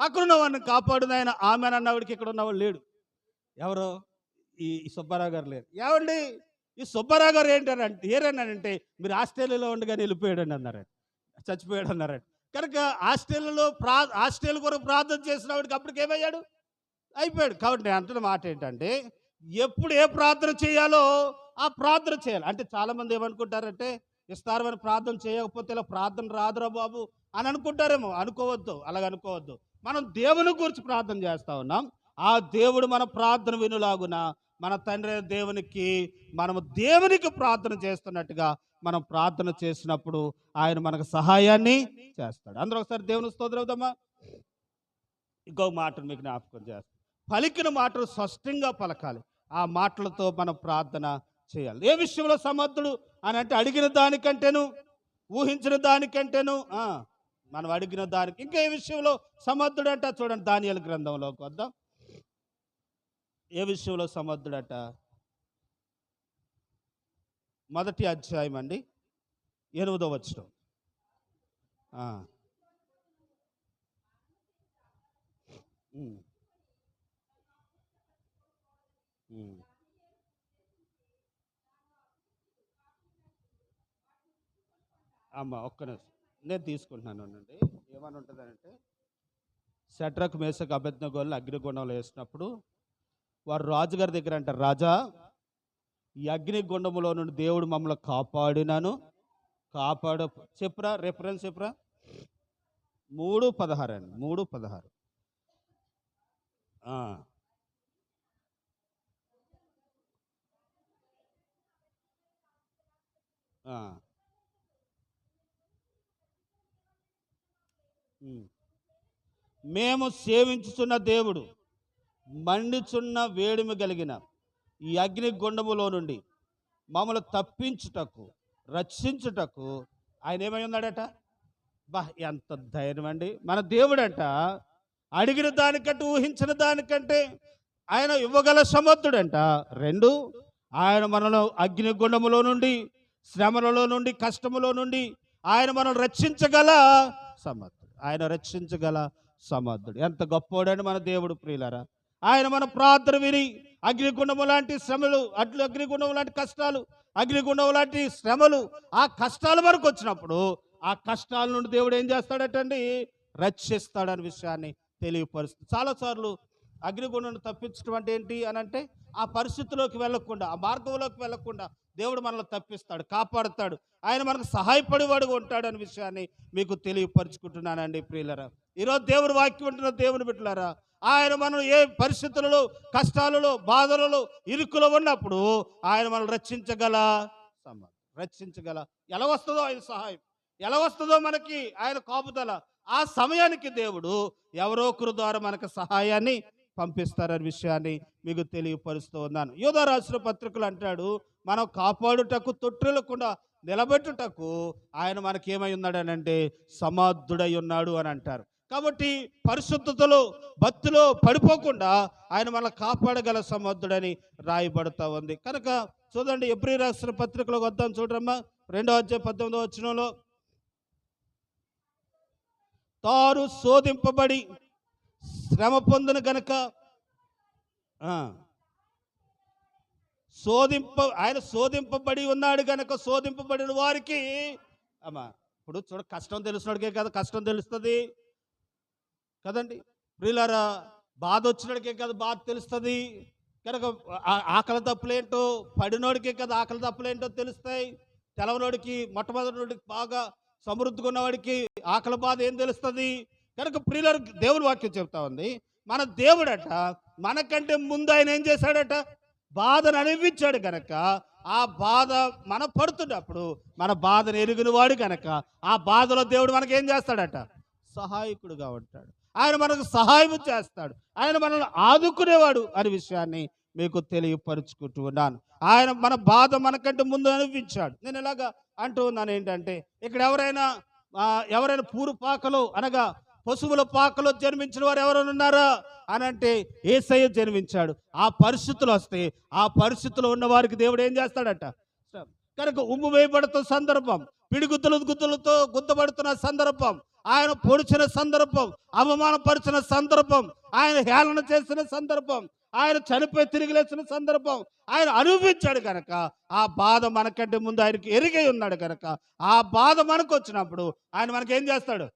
అక్కడ ఉన్న వాడిని కాపాడు ఆమె అన్నవాడికి ఇక్కడ ఉన్నవాడు లేడు. ఎవరు? ఈ ఈ సుబ్బారావు గారు లేరు. ఏమండి? ఈ సుబ్బారావు గారు ఏంటంటే ఏరన్నాడంటే మీరు ఆస్ట్రేలియాలో ఉండగానే వెళ్ళిపోయాడని అన్నారండి చచ్చిపోయాడు అన్నారండి కనుక ఆస్ట్రేలియాలో ప్రా ఆస్ట్రేలియా కొరకు ప్రార్థన చేసిన వాడికి అప్పటికి ఏమయ్యాడు? అయిపోయాడు. కాబట్టి నేను అంటున్న మాట ఏంటంటే ఎప్పుడు ఏ ప్రార్థన చేయాలో ఆ ప్రార్థన చేయాలి. అంటే చాలామంది ఏమనుకుంటారంటే విస్తారమైన ప్రార్థన చేయకపోతే ఇలా ప్రార్థన రాదురా బాబు. అని అనుకుంటారేమో. అనుకోవద్దు. అలాగ అనుకోవద్దు. మనం దేవుని గురించి ప్రార్థన చేస్తా ఉన్నాం. ఆ దేవుడు మన ప్రార్థన వినులాగున మన తండ్రి దేవునికి మనము దేవునికి ప్రార్థన చేస్తున్నట్టుగా మనం ప్రార్థన చేసినప్పుడు ఆయన మనకు సహాయాన్ని చేస్తాడు. అందరూ ఒకసారి దేవుని స్తోత్రవుదామా ఇంకో మాటను మీకు జ్ఞాపకం చేస్తాను పలికిన మాటలు స్పష్టంగా పలకాలి. ఆ మాటలతో మనం ప్రార్థన చేయాలి. ఏ విషయంలో సమర్థుడు అని అంటే అడిగిన దానికంటేను ఊహించిన దానికంటేను మనం అడిగిన దానికి ఇంకా ఏ విషయంలో సమర్థుడట చూడండి దానియల గ్రంథంలోకి వద్దాం. ఏ విషయంలో సమర్థుడట? మొదటి అధ్యాయం అండి ఎనిమిదో వచ్చిన అమ్మ ఒక్క నిమిషం. నేను తీసుకుంటున్నాను అండి ఏమని ఉంటుందంటే సెట్రక్ మేసకు అభ్యర్థగోళ్ళు అగ్నిగుండంలో వేసినప్పుడు వారు రాజుగారి దగ్గర అంటారు రాజా ఈ అగ్నిగుండములో నుండి దేవుడు మమ్మల్ని కాపాడినాను కాపాడ చెప్పురా రెఫరెన్స్ చెప్పురా? మూడు పదహారు అండి మూడు పదహారు. ఆ. ఆ. ఉమ్. మేము సేవించుచున్న దేవుడు మండిచున్న వేడిమి కలిగిన ఈ అగ్నిగుండములో నుండి మమ్మల్ని తప్పించుటకు రక్షించుటకు ఆయన ఏమై ఉన్నాడట? బా ఎంత ధైర్యం అండి. మన దేవుడంట అడిగిన దానికంటే ఊహించిన దానికంటే ఆయన ఇవ్వగల సమర్థుడంట. రెండు ఆయన మనలో అగ్నిగుండములో నుండి శ్రమలలో నుండి కష్టములో నుండి ఆయన మనల్ని రక్షించగల సమర్థ ఆయన రక్షించగల సమర్థుడు. ఎంత గొప్పోడని మన దేవుడు ప్రియులరా. ఆయన మన ప్రార్థన విని అగ్నిగుండము లాంటి శ్రమలు అట్లు అగ్నిగుండం లాంటి కష్టాలు అగ్నిగుండం లాంటి శ్రమలు ఆ కష్టాలు మనకు వచ్చినప్పుడు ఆ కష్టాల నుండి దేవుడు ఏం చేస్తాడటండి? రక్షిస్తాడని విషయాన్ని తెలియపరుస్తుంది చాలాసార్లు అగ్నిగుండం తప్పించడం అంటే ఏంటి అని అంటే ఆ పరిస్థితిలోకి వెళ్ళకుండా ఆ మార్గంలోకి వెళ్ళకుండా దేవుడు మనల్ని తప్పిస్తాడు కాపాడుతాడు. ఆయన మనకు సహాయపడేవాడుగా అనే విషయాన్ని మీకు తెలియపరుచుకుంటున్నానండి ప్రియులరా. ఈరోజు దేవుడు వాక్యం ఉంటున్న దేవుని బిడ్డలారా ఆయన మనం ఏ పరిస్థితులలో కష్టాలలో బాధలలో ఇరుకులో ఉన్నప్పుడు ఆయన మనం రక్షించగల రక్షించగల. ఎలా వస్తుందో ఆయన సహాయం ఎలా వస్తుందో మనకి ఆయన కాపుదల. ఆ సమయానికి దేవుడు ఎవరో ఒకరి ద్వారా మనకు సహాయాన్ని పంపిస్తారనే విషయాన్ని మీకు తెలియపరుస్తూ ఉన్నాను. యోధ రాసిన పత్రికలు అంటాడు మనం కాపాడుటకు తొట్టులకుండా నిలబెట్టుటకు ఆయన మనకి ఏమై ఉన్నాడనంటే సమాధుడై ఉన్నాడు అని అంటారు. కాబట్టి పరిశుద్ధతలో భక్తిలో పడిపోకుండా ఆయన మనల్ని కాపాడగల సమర్థుడని రాయబడుతూ ఉంది. కనుక చూడండి ఎబ్రి రాసిన పత్రికలో వద్దాం చూడరమ్మా. రెండో అధ్యాయ పద్దెనిమిదో వచ్చినలో తారు శోధింపబడి శ్రమ పొందిన గనక శోధింప ఆయన శోధింపబడి ఉన్నాడు గనక శోధింపబడిన వారికి అమ్మా ఇప్పుడు చూడ కష్టం తెలిసినోడికే కదా కష్టం తెలుస్తుంది. కదండి? ప్రియులారా బాధ వచ్చినోడికే కదా బాధ తెలుస్తుంది. కనుక ఆకలి తప్పులేంటో పడినోడికే కదా ఆకలి తప్పులేంటో తెలుస్తాయి. తెలవనోడికి మొట్టమొదటినోడికి బాగా సమృద్ధిగా ఉన్నవాడికి ఆకలి బాధ ఏం తెలుస్తుంది? కనుక ప్రియులారు దేవుడు వాక్యం చెప్తా ఉంది. మన దేవుడట మనకంటే ముందు ఆయన ఏం చేశాడట? బాధను అనిపించాడు కనుక ఆ బాధ మన పడుతున్నప్పుడు మన బాధను ఎరిగిన వాడు కనుక ఆ బాధలో దేవుడు మనకేం చేస్తాడట? సహాయకుడుగా ఉంటాడు. ఆయన మనకు సహాయం చేస్తాడు. ఆయన మనల్ని ఆదుకునేవాడు అనే విషయాన్ని మీకు తెలియపరుచుకుంటూ ఉన్నాను. ఆయన మన బాధ మనకంటే ముందు అనిపించాడు నేను ఇలాగా అంటూ ఉన్నాను ఏంటంటే ఇక్కడ ఎవరైనా ఎవరైనా పూరిపాకలో అనగా పశువుల పాకలో జన్మించిన వారు ఎవరైనా ఉన్నారా? అని అంటే ఏసయ్య జన్మించాడు. ఆ పరిస్థితులు వస్తే ఆ పరిస్థితులు ఉన్న వారికి దేవుడు ఏం చేస్తాడట? కనుక ఉమ్ము వేయబడుతున్న సందర్భం పిడిగుద్దుల గుద్దులతో గుద్దబడుతున్న సందర్భం ఆయన పొడిచిన సందర్భం అవమానపరిచిన సందర్భం ఆయన హేళన చేసిన సందర్భం ఆయన చనిపోయి తిరిగి లేచిన సందర్భం ఆయన అనుభవించాడు కనుక ఆ బాధ మనకంటే ముందు ఆయనకి ఎరిగై ఉన్నాడు కనుక ఆ బాధ మనకు వచ్చినప్పుడు ఆయన మనకేం చేస్తాడు?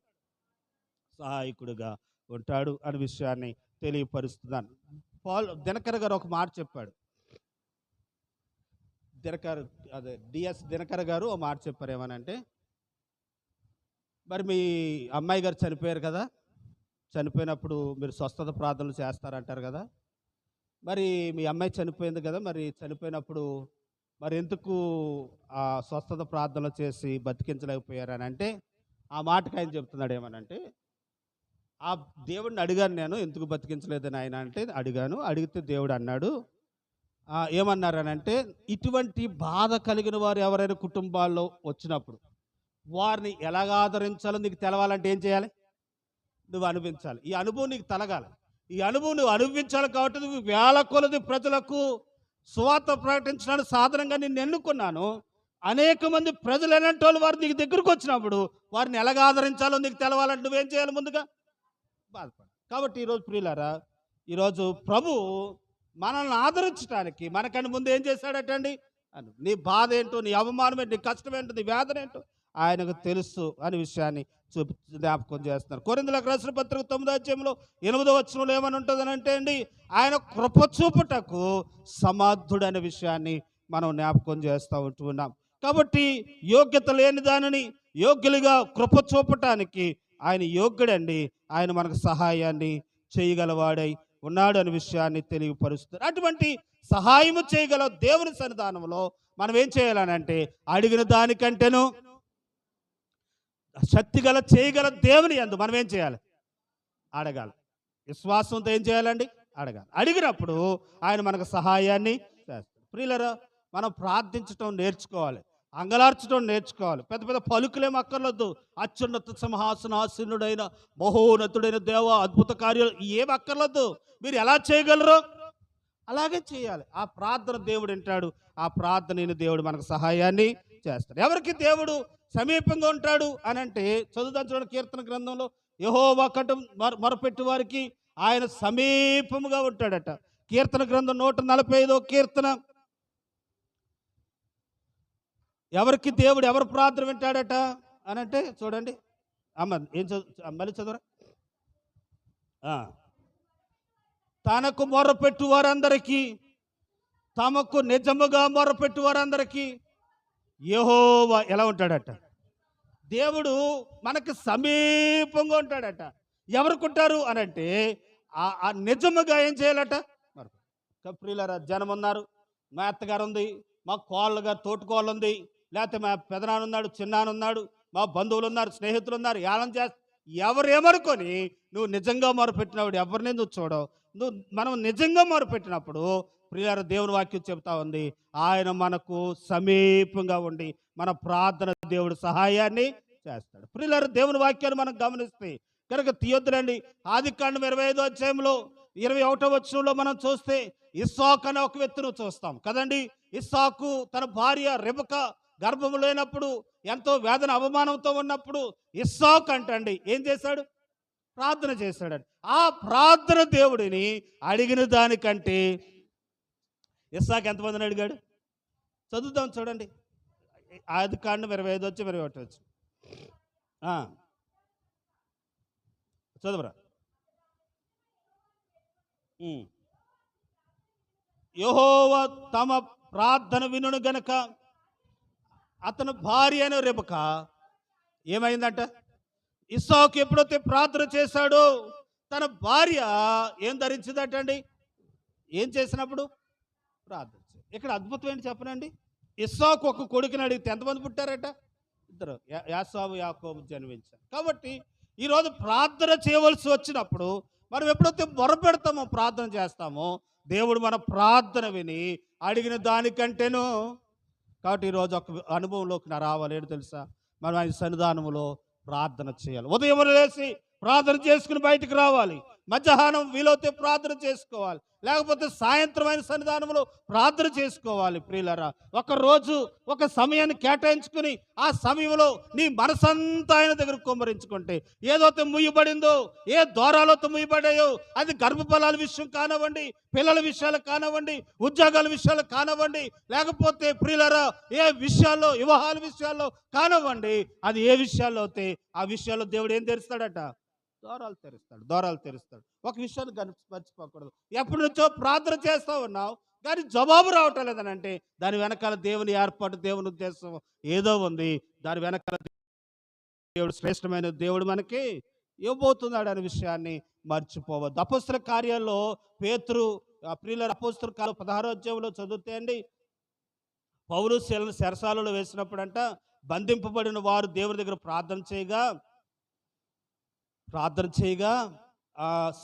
సహాయకుడుగా ఉంటాడు అనే విషయాన్ని తెలియపరుస్తున్నాను. పాల్ దినకర్ గారు ఒక మాట చెప్పాడు. దినకర్ అదే డిఎస్ దినకర్ గారు ఒక మాట చెప్పారు ఏమనంటే మరి మీ అమ్మాయి గారు చనిపోయారు కదా చనిపోయినప్పుడు మీరు స్వస్థత ప్రార్థనలు చేస్తారంటారు కదా మరి మీ అమ్మాయి చనిపోయింది కదా మరి చనిపోయినప్పుడు మరి ఎందుకు ఆ స్వస్థత ప్రార్థనలు చేసి బతికించలేకపోయారు? అని అంటే ఆ మాటకి ఆయన చెప్తున్నాడు ఏమనంటే ఆ దేవుడిని అడిగాను నేను ఎందుకు బతికించలేదని ఆయన అంటే అడిగాను. అడిగితే దేవుడు అన్నాడు ఏమన్నారనంటే ఏమన్నారు అంటే ఇటువంటి బాధ కలిగిన వారు ఎవరైనా కుటుంబాల్లో వచ్చినప్పుడు వారిని ఎలాగ ఆదరించాలో నీకు తెలవాలంటే ఏం చేయాలి? నువ్వు అనుభవించాలి. ఈ అనుభవం నీకు తలగాలి. ఈ అనుభవం నువ్వు అనుభవించాలి కాబట్టి నువ్వు వేల కొలది ప్రజలకు సువార్త ప్రకటించడానికి సాధనంగా నేను ఎన్నుకున్నాను. అనేక మంది ప్రజలు ఎలాంటి వాళ్ళు వారు నీకు దగ్గరకు వచ్చినప్పుడు వారిని ఎలాగ ఆదరించాలో నీకు తెలవాలంటే నువ్వేం చేయాలి ముందుగా? బాధపడ కాబట్టి ఈరోజు ప్రియులారా ఈరోజు ప్రభు మనల్ని ఆదరించడానికి మనకని ముందు ఏం చేశాడటండి అని నీ బాధ ఏంటో నీ అవమానం ఏంటో నీ కష్టం ఏంటో నీ వేదన ఏంటో ఆయనకు తెలుసు అనే విషయాన్ని చూపి జ్ఞాపకం చేస్తున్నారు. కొరిందులకు రాసిన పత్రిక తొమ్మిదో అధ్యాయంలో ఎనిమిదో వచ్చినలో ఏమని ఉంటుందని అంటే అండి ఆయన కృప చూపుటకు సమర్థుడు అనే విషయాన్ని మనం జ్ఞాపకం చేస్తూ ఉంటున్నాం కాబట్టి యోగ్యత లేని దానిని యోగ్యులుగా కృప చూపటానికి ఆయన యోగ్యుడండి. ఆయన మనకు సహాయాన్ని చేయగలవాడై ఉన్నాడు అనే విషయాన్ని తెలియపరుస్తారు అటువంటి సహాయము చేయగల దేవుని సన్నిధానంలో మనం ఏం చేయాలనంటే అడిగిన దానికంటేను శక్తి గల చేయగల దేవుని ఎందు మనం ఏం చేయాలి? అడగాలి. విశ్వాసంతో ఏం చేయాలండి? అడగాలి. అడిగినప్పుడు ఆయన మనకు సహాయాన్ని చేస్తాడు. ప్రియులరా మనం ప్రార్థించటం నేర్చుకోవాలి. అంగలార్చడం నేర్చుకోవాలి. పెద్ద పెద్ద పలుకులేం అక్కర్లొద్దు. అత్యున్నత సింహాసనాసీనుడైన మహోన్నతుడైన దేవ అద్భుత కార్యాలు ఏం అక్కర్లొద్దు. మీరు ఎలా చేయగలరు? అలాగే చేయాలి. ఆ ప్రార్థన దేవుడు వింటాడు. ఆ ప్రార్థన దేవుడు మనకు సహాయాన్ని చేస్తాడు. ఎవరికి దేవుడు సమీపంగా ఉంటాడు అని అంటే చదువుదాం కీర్తన గ్రంథంలో యహో ఒకటి మొరపెట్టు వారికి ఆయన సమీపముగా ఉంటాడట. కీర్తన గ్రంథం నూట నలభై ఐదో కీర్తన. ఎవరికి దేవుడు ఎవరు ప్రార్థన వింటాడట అని అంటే చూడండి. అమ్మ ఏం చదువు మళ్ళీ చదువురా. ఆ. తనకు మొరపెట్టు వారందరికీ తమకు నిజముగా మొరపెట్టు వారందరికీ యహోవా ఎలా ఉంటాడట? దేవుడు మనకు సమీపంగా ఉంటాడట. ఎవరుకుంటారు అని అంటే ఆ- నిజముగా ఏం చేయాలట? కప్రీలరా జనం ఉన్నారు మా అత్తగారు ఉంది మా కోళ్ళ గారు తోటికోళ్ళు ఉంది లేకపోతే మా పెదనాన్న ఉన్నాడు మా బంధువులు ఉన్నారు స్నేహితులు ఉన్నారు యానం చేస్తా ఎవరేమనుకొని నువ్వు నిజంగా మొరపెట్టినప్పుడు ఎవరిని నువ్వు చూడవు. నువ్వు మనం నిజంగా మొరపెట్టినప్పుడు ప్రియార దేవుని వాక్యం చెబుతా ఉంది. ఆయన మనకు సమీపంగా ఉండి మన ప్రార్థన దేవుడు సహాయాన్ని చేస్తాడు. ప్రియులారు దేవుని వాక్యాన్ని మనం గమనిస్తే కనుక తీయొద్దులండి. ఆది కాండం ఇరవై ఐదో అధ్యాయంలో ఇరవై ఒకటో వచ్చంలో మనం చూస్తే ఇస్సాక్ అనే ఒక వ్యక్తిని చూస్తాం. కదండి? ఇస్సాకు తన భార్య రెబక గర్భము లేనప్పుడు ఎంతో వేదన అవమానంతో ఉన్నప్పుడు ఇస్సాక్ అంటండి. ఏం చేశాడు? ప్రార్థన చేశాడండి. ఆ ప్రార్థన దేవుడిని అడిగిన దానికంటే ఇస్సాక్ ఎంతమందిని అడిగాడు? చదువుదాం చూడండి. ఆది కాండం ఇరవై ఐదు వచ్చి ఇరవై ఒకటి వచ్చి. చదువురా. యహోవ తమ ప్రార్థన వినును గనక అతను భార్య అని రెబక ఏమైందంట? ఇస్సాకు ఎప్పుడైతే ప్రార్థన చేశాడో. తన భార్య ఏం ధరించిందటండి ఏం చేసినప్పుడు? ప్రార్థన ఇక్కడ అద్భుతం ఏంటి చెప్పనండి? ఇస్సాకు ఒక కొడుకుని అడిగితే ఎంతమంది పుట్టారట? ఇద్దరు. యా- యాకోబు జన్మించారు. కాబట్టి ఈరోజు ప్రార్థన చేయవలసి వచ్చినప్పుడు మనం ఎప్పుడైతే మొరపెడతామో ప్రార్థన చేస్తామో దేవుడు మన ప్రార్థన విని అడిగిన దానికంటేనూ కాబట్టి ఈరోజు ఒక అనుభవంలోకి నా రావాలి. ఏంటో తెలుసా? మనం ఆయన సన్నిధానంలో ప్రార్థన చేయాలి. ఉదయం లేచి ప్రార్థన చేసుకుని బయటికి రావాలి. మధ్యాహ్నం వీలైతే ప్రార్థన చేసుకోవాలి. లేకపోతే సాయంత్రం అయిన సన్నిధానంలో ప్రార్థన చేసుకోవాలి ప్రియులరా. ఒక రోజు ఒక సమయాన్ని కేటాయించుకుని ఆ సమయంలో నీ మనసంతా ఆయన దగ్గర కుమ్మరించుకుంటే ఏదైతే ముయ్యబడిందో ఏ ద్వారాలతో ముయ్యబడాయో అది గర్భఫలాల విషయం కానివ్వండి పిల్లల విషయాలు కానివ్వండి ఉద్యోగాల విషయాలు కానివ్వండి లేకపోతే ప్రియులరా ఏ విషయాల్లో వివాహాల విషయాల్లో కానివ్వండి అది ఏ విషయాల్లో అయితే ఆ విషయాల్లో దేవుడు ఏం తెరుస్తాడట? దూరాలు తెరుస్తాడు దూరాలు తెరుస్తాడు. ఒక విషయాన్ని మర్చిపోకూడదు. ఎప్పటి నుంచో ప్రార్థన చేస్తూ ఉన్నావు కానీ జవాబు రావటం లేదని అంటే దాని వెనకాల దేవుని ఏర్పాటు దేవుని ఉద్దేశం ఏదో ఉంది. దాని వెనకాల దేవుడు శ్రేష్టమైన దేవుడు మనకి ఇవ్వబోతున్నాడు అనే విషయాన్ని మర్చిపోవద్దు. అపోస్తుల కార్యాల్లో పేతురు ప్రియుల అపోస్తుల కాలం పదహారో అధ్యాయంలో చదివితే అండి పౌరు శరసాలలో వేసినప్పుడంట బంధింపబడిన వారు దేవుని దగ్గర ప్రార్థన చేయగా ప్రార్థన చేయగా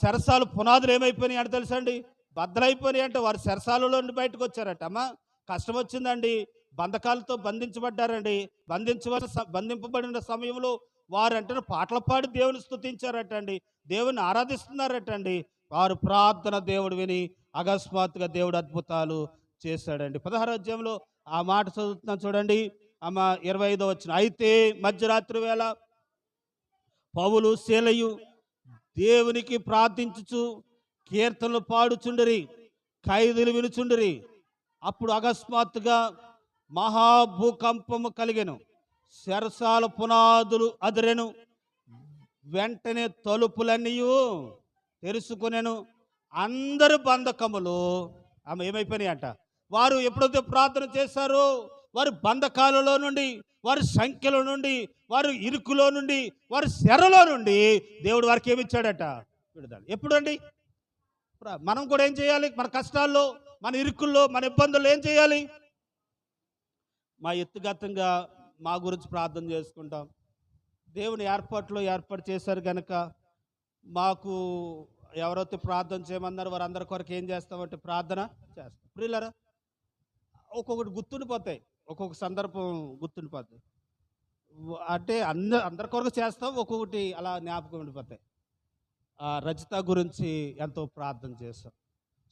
శరసాలు పునాదులు ఏమైపోయినాయి అంటే తెలుసా అండి బద్దలైపోయినాయి అంటే వారు శరసాలలో నుండి బయటకు వచ్చారట. అమ్మా కష్టం వచ్చిందండి. బంధకాలతో బంధించబడ్డారండి. బంధించవలసిన బంధింపబడిన సమయంలో వారు అంటే పాటలు పాడి దేవుని స్థుతించారట అండి దేవుని ఆరాధిస్తున్నారట అండి వారు ప్రార్థన దేవుడు విని అకస్మాత్తుగా దేవుడు అద్భుతాలు చేశాడండి. పదహారు అధ్యాయంలో ఆ మాట చదువుతున్నాం చూడండి. అమ్మ ఇరవై ఐదో వచ్చిన అయితే మధ్యరాత్రి వేళ పౌలు శీలయు దేవునికి ప్రార్థించుచు కీర్తనలు పాడుచుండరి ఖైదులు వినుచుండరి. అప్పుడు అకస్మాత్తుగా మహాభూకంపము కలిగెను. శరసాల పునాదులు అదిరెను. వెంటనే తలుపులన్నీ తెరుసుకునేను అందరు బంధకములు ఆమె ఏమైపోయినాయి అంట వారు ఎప్పుడైతే ప్రార్థన చేశారో వారి బంధకాలలో నుండి వారి సంఖ్యలో నుండి వారి ఇరుకులో నుండి వారి శరలో నుండి దేవుడు వారికి ఏమిచ్చాడట? విడుదల. ఎప్పుడండి? మనం కూడా ఏం చేయాలి? మన కష్టాల్లో మన ఇరుకుల్లో మన ఇబ్బందుల్లో ఏం చేయాలి? మా ఎత్తుగతంగా మా గురించి ప్రార్థన చేసుకుంటాం. దేవుని ఏర్పాట్లో ఏర్పాటు చేశారు కనుక మాకు ఎవరైతే ప్రార్థన చేయమన్నారు వారందరి కొరకు ఏం చేస్తామంటే ప్రార్థన చేస్తాం. ప్రియులరా ఒక్కొక్కటి గుర్తుండిపోతాయి. ఒక్కొక్క సందర్భం గుర్తుండిపోద్ది. అంటే అంద అందరి కొరకు చేస్తాం ఒక్కొక్కటి అలా జ్ఞాపకం ఉండిపోతాయి. ఆ రజిత గురించి ఎంతో ప్రార్థన చేస్తాం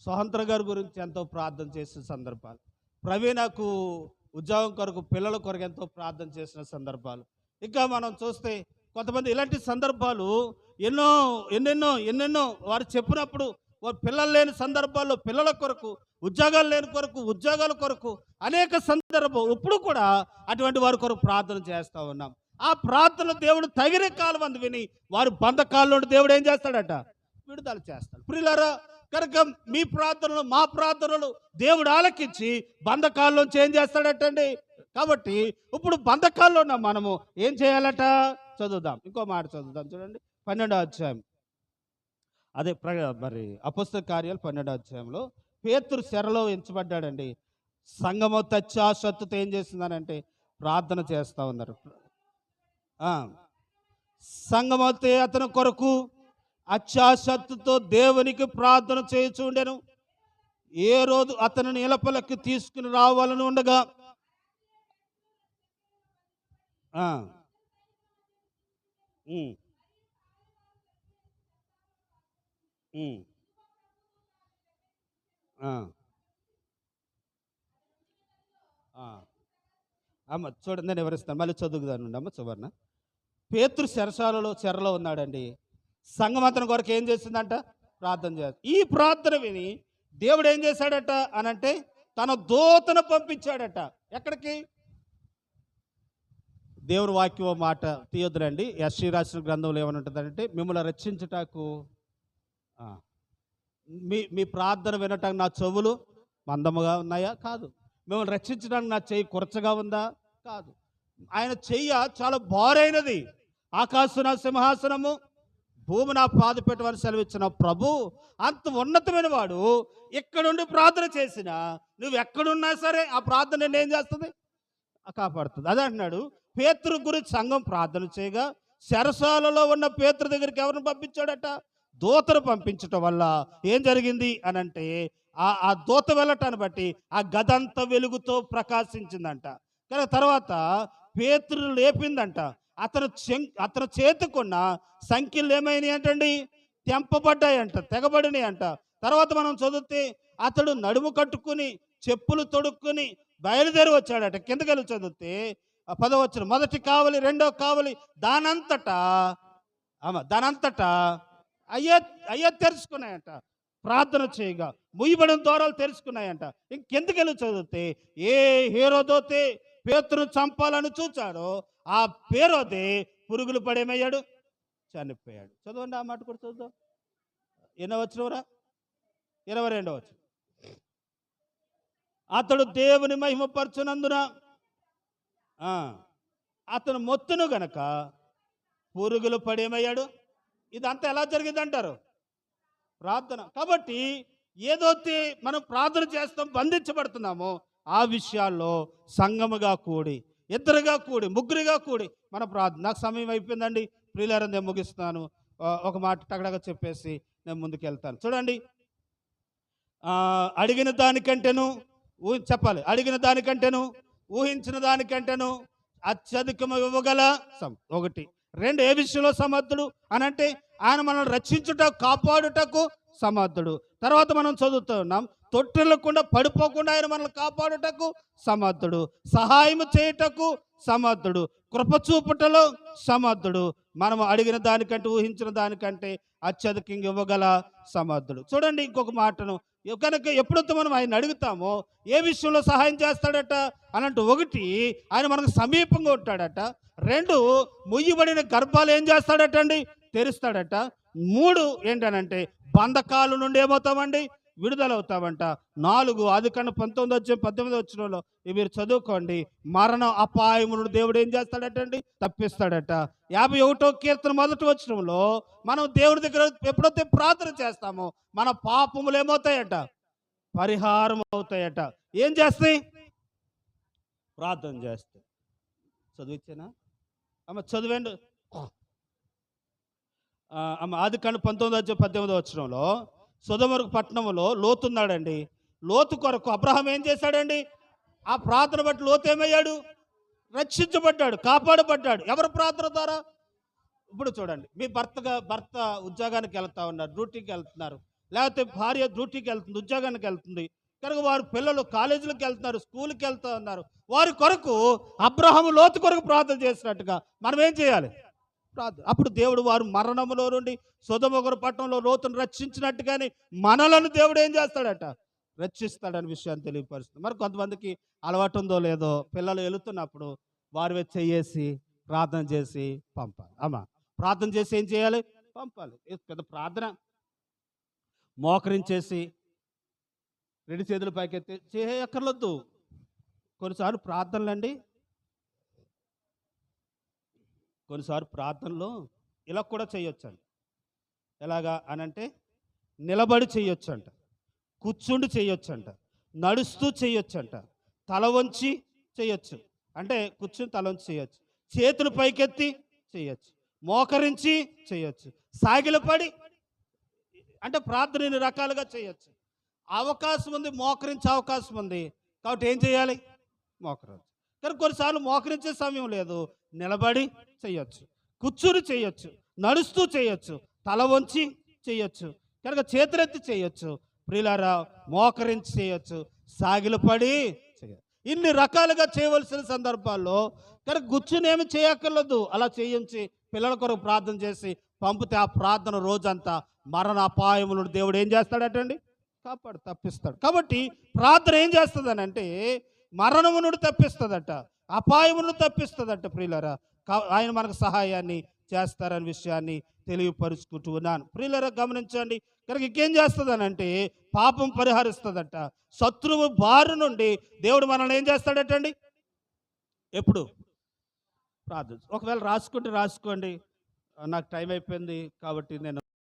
సుహంత్ర గారి గురించి ఎంతో ప్రార్థన చేసిన సందర్భాలు. ప్రవీణకు ఉద్యోగం కొరకు పిల్లల కొరకు ఎంతో ప్రార్థన చేసిన సందర్భాలు. ఇంకా మనం చూస్తే కొంతమంది ఇలాంటి సందర్భాలు ఎన్నో ఎన్నెన్నో ఎన్నెన్నో వారు చెప్పినప్పుడు పిల్లలు లేని సందర్భాల్లో పిల్లల కొరకు ఉద్యోగాలు లేని కొరకు ఉద్యోగాల కొరకు అనేక సందర్భం ఇప్పుడు కూడా అటువంటి వారి కొరకు ప్రార్థన చేస్తూ ఉన్నాం. ఆ ప్రార్థన దేవుడు తగిన కాలం అందు విని వారి బంధకాల్లో దేవుడు ఏం చేస్తాడట? విడుదల చేస్తాడు. ప్రియులారా కనుక మీ ప్రార్థనలు మా ప్రార్థనలు దేవుడు ఆలకించి బంధకాల్లోంచి ఏం చేస్తాడటండి? కాబట్టి ఇప్పుడు బంధకాల్లో ఉన్న మనము ఏం చేయాలట? చదువుదాం. ఇంకో మాట చదువుదాం. చూడండి. పన్నెండో అధ్యాయం. అదే ప్ర మరి అపుస్తక కార్యాలు పన్నెండో అధ్యాయంలో పేతురు శరలో ఎంచబడ్డాడండి. సంగము తచ్చాశత్తుతో ఏం చేస్తుందనంటే ప్రార్థన చేస్తూ ఉన్నారు. ఆ, సంగమతే అతని కొరకు అత్యాశక్తితో దేవునికి ప్రార్థన చేయుచు ఉండెను. ఏ రోజు అతని నిలపలకి తీసుకుని రావాలని ఉండగా ఆ, అమ్మ చూడండి నేను వివరిస్తాను మళ్ళీ చదువుదాను అమ్మ సువర్ణ. పేతృ శరసాలలో చెరలో ఉన్నాడండి. సంఘం కొరకు ఏం చేసిందంట? ప్రార్థన చేయాలి. ఈ ప్రార్థన విని దేవుడు ఏం చేశాడట అనంటే తన దూతను పంపించాడట. ఎక్కడికి? దేవుని వాక్యం మాట తీయొద్దులండి. ఎస్సీ రాసిన గ్రంథంలో ఏమని ఉంటుందంటే మిమ్మల్ని రక్షించుటకు మీ మీ ప్రార్థన వినటానికి నా చెవులు మందముగా ఉన్నాయా? కాదు. మిమ్మల్ని రక్షించడానికి నా చెయ్యి కురచగా ఉందా? కాదు. ఆయన చెయ్య చాలా భారైనది. ఆకాశన సింహాసనము భూమి నా పాద పెట్టవని సెలవిచ్చిన ప్రభు అంత ఉన్నతమైన వాడు. ఎక్కడుండి ప్రార్థన చేసినా నువ్వు ఎక్కడున్నా సరే ఆ ప్రార్థన నేను ఏం చేస్తుంది? కాపాడుతుంది. అదే అంటున్నాడు. పేతృ గురించి సంఘం ప్రార్థన చేయగా శరసాలలో ఉన్న పేతృ దగ్గరికి ఎవరిని పంపించాడట? దూతను పంపించటం వల్ల ఏం జరిగింది అని అంటే ఆ ఆ దూత వెళ్ళటాన్ని బట్టి ఆ గదంత వెలుగుతో ప్రకాశించిందంట. కానీ తర్వాత పేతురు లేపిందంట. అతను చెం అతని చేతుకున్న సంఖ్యలు ఏమైనాయి అంటండి? తెంపబడ్డాయంట తెగబడినాయి అంట తర్వాత మనం చదివితే అతడు నడుము కట్టుకుని చెప్పులు తొడుక్కుని బయలుదేరి వచ్చాడట. కిందకెళ్ళి చదివితే ఆ పదవచ్చిన మొదటి కావలి రెండో కావలి దానంతటా ఆమె దానంతటా అయ్యే అయ్యే తెరుచుకున్నాయంట ప్రార్థన చేయగా ముయ్యబడిన ద్వారాలు తెరుచుకున్నాయంట ఇంకెందుకెళ్ళి చదివితే? ఏ హీరోదోతే పేతును చంపాలని చూచాడో ఆ పేరోదే పురుగులు పడేమయ్యాడు? చనిపోయాడు. చదవండి ఆ మాట కూడా చూద్దాం ఎన్నో వచ్చినవరా ఇరవై రెండో వచ్చిన. అతడు దేవుని మహిమపరచునందున ఆ, అతను మొత్తును గనక పురుగులు పడేమయ్యాడు? ఇదంతా ఎలా జరిగింది అంటారు ప్రార్థన. కాబట్టి ఏదో మనం ప్రార్థన చేస్తాం బంధించబడుతున్నామో ఆ విషయాల్లో సంగముగా కూడి ఇద్దరుగా కూడి ముగ్గురుగా కూడి మన ప్రార్థన. నాకు సమయం అయిపోయిందండి. ప్రియులారని నేను ముగిస్తున్నాను. ఒక మాట టగడగా చెప్పేసి నేను ముందుకు వెళ్తాను చూడండి అడిగిన దానికంటేను ఊహి చెప్పాలి. అడిగిన దానికంటేను ఊహించిన దానికంటేను అత్యధికము ఇవ్వగల సం- ఒకటి. రెండు ఏ విషయంలో సమర్థుడు? అని అంటే ఆయన మనల్ని రక్షించుట కాపాడుటకు సమర్థుడు. తర్వాత మనం చదువుతున్నాం తొట్టిల్లకుండా పడిపోకుండా ఆయన మనల్ని కాపాడుటకు సమర్థుడు. సహాయం చేయుటకు సమర్థుడు. కృప చూపుటలో సమర్థుడు. మనం అడిగిన దానికంటే ఊహించిన దానికంటే అత్యధికంగా ఇవ్వగల సమర్థుడు. చూడండి ఇంకొక మాటను. కనుక ఎప్పుడైతే మనం ఆయన అడుగుతామో ఏ విషయంలో సహాయం చేస్తాడట? అనంటూ ఒకటి ఆయన మనకు సమీపంగా ఉంటాడట. రెండు ముయ్యబడిన గర్భాలు ఏం చేస్తాడట అండి తెరుస్తాడట. మూడు ఏంటనంటే బంధకాల నుండి ఏమవుతామండి? విడుదలవుతామంట నాలుగు అది కన్నా పంతొమ్మిది వచ్చే పద్దెనిమిది వచ్చినలో మీరు చదువుకోండి. మరణ అపాయము దేవుడు ఏం చేస్తాడటండి? తప్పిస్తాడట. యాభై ఒకటో కీర్తన మొదటి వచ్చినంలో మనం దేవుడి దగ్గర ఎప్పుడైతే ప్రార్థన చేస్తామో మన పాపములు ఏమవుతాయట? పరిహారం అవుతాయట. ఏం చేస్తాయి? ప్రార్థన చేస్తాయి. చదివించేనా అమ్మ చదివండి. అమ్మ ఆది కన్ను పంతొమ్మిది వచ్చే పద్దెనిమిది వచ్చినంలో సుధమరుగు పట్టణంలో లోతున్నాడండి లోతు కొరకు అబ్రహం ఏం చేశాడండి? ఆ ప్రార్థన బట్టి లోతు ఏమయ్యాడు? రక్షించబడ్డాడు కాపాడబడ్డాడు. ఎవరు ప్రార్థన ద్వారా? ఇప్పుడు చూడండి మీ భర్తగా భర్త ఉద్యోగానికి వెళ్తా ఉన్నారు డ్యూటీకి వెళ్తున్నారు. లేకపోతే భార్య డ్యూటీకి వెళ్తుంది ఉద్యోగానికి వెళ్తుంది. కనుక వారు పిల్లలు కాలేజీలకు వెళ్తున్నారు స్కూల్కి వెళ్తా ఉన్నారు. వారి కొరకు అబ్రహం లోతు కొరకు ప్రార్థన చేసినట్టుగా మనం ఏం చేయాలి? ప్రార్థన అప్పుడు దేవుడు వారు మరణములో నుండి సుధమొగరు పట్టణంలో లోతును రక్షించినట్టుగానే మనలను దేవుడు ఏం చేస్తాడట? రక్షిస్తాడని విషయాన్ని తెలియపరుస్తుంది. మరి కొంతమందికి అలవాటు ఉందో లేదో పిల్లలు వెళుతున్నప్పుడు వారు చేయేసి చెయ్యేసి ప్రార్థన చేసి పంపాలి. అమ్మా ప్రార్థన చేసి ఏం చేయాలి? పంపాలి. పెద్ద ప్రార్థన మోకరించేసి రెండు చేతులు పైకెత్తి చేయక్కర్లొద్దు కొన్నిసార్లు ప్రార్థనలండి కొన్నిసార్లు ప్రార్థనలు ఇలా కూడా చేయొచ్చండి ఎలాగా అనంటే నిలబడి చేయొచ్చంట. కూర్చుండి చేయొచ్చంట. నడుస్తూ చేయొచ్చంట. తల వంచి చేయొచ్చు. అంటే కూర్చుని తల వంచి చేయొచ్చు. చేతులు పైకెత్తి చేయొచ్చు. మోకరించి చేయొచ్చు. సాగిలపడి అంటే ప్రార్థన ఎన్ని రకాలుగా చేయొచ్చు. అవకాశం ఉంది మోకరించే అవకాశం ఉంది. కాబట్టి ఏం చేయాలి? మోకరించు. కానీ కొన్నిసార్లు మోకరించే సమయం లేదు. నిలబడి చేయొచ్చు. కూర్చుని చేయొచ్చు. నడుస్తూ చేయొచ్చు. తల వంచి చేయొచ్చు. కనుక చేతులెత్తి చేయొచ్చు. ప్రియులారా మోకరించి చేయొచ్చు. సాగిలపడి చేయొచ్చు. ఇన్ని రకాలుగా చేయవలసిన సందర్భాల్లో కనుక కూర్చుని ఏమి చేయక్కర్లేదు. అలా చేయించి పిల్లల కొరకు ప్రార్థన చేసి పంపితే ఆ ప్రార్థన రోజంతా మరణ అపాయములు దేవుడు ఏం చేస్తాడటండి? కాపాడు తప్పిస్తాడు. కాబట్టి ప్రార్థన ఏం చేస్తుందనంటే మరణము నుండి తప్పిస్తుందట అపాయము నుండి తప్పిస్తుందట ప్రియులరా. ఆయన మనకు సహాయాన్ని చేస్తారనే విషయాన్ని తెలియపరుచుకుంటూ ఉన్నాను. ప్రియులరా గమనించండి. కనుక ఇంకేం చేస్తుందనంటే పాపం పరిహరిస్తుందట. శత్రువు బారి నుండి దేవుడు మనల్ని ఏం చేస్తాడటండి? ఎప్పుడు? ప్రార్థన ఒకవేళ రాసుకుంటే రాసుకోండి. నాకు టైం అయిపోయింది కాబట్టి నేను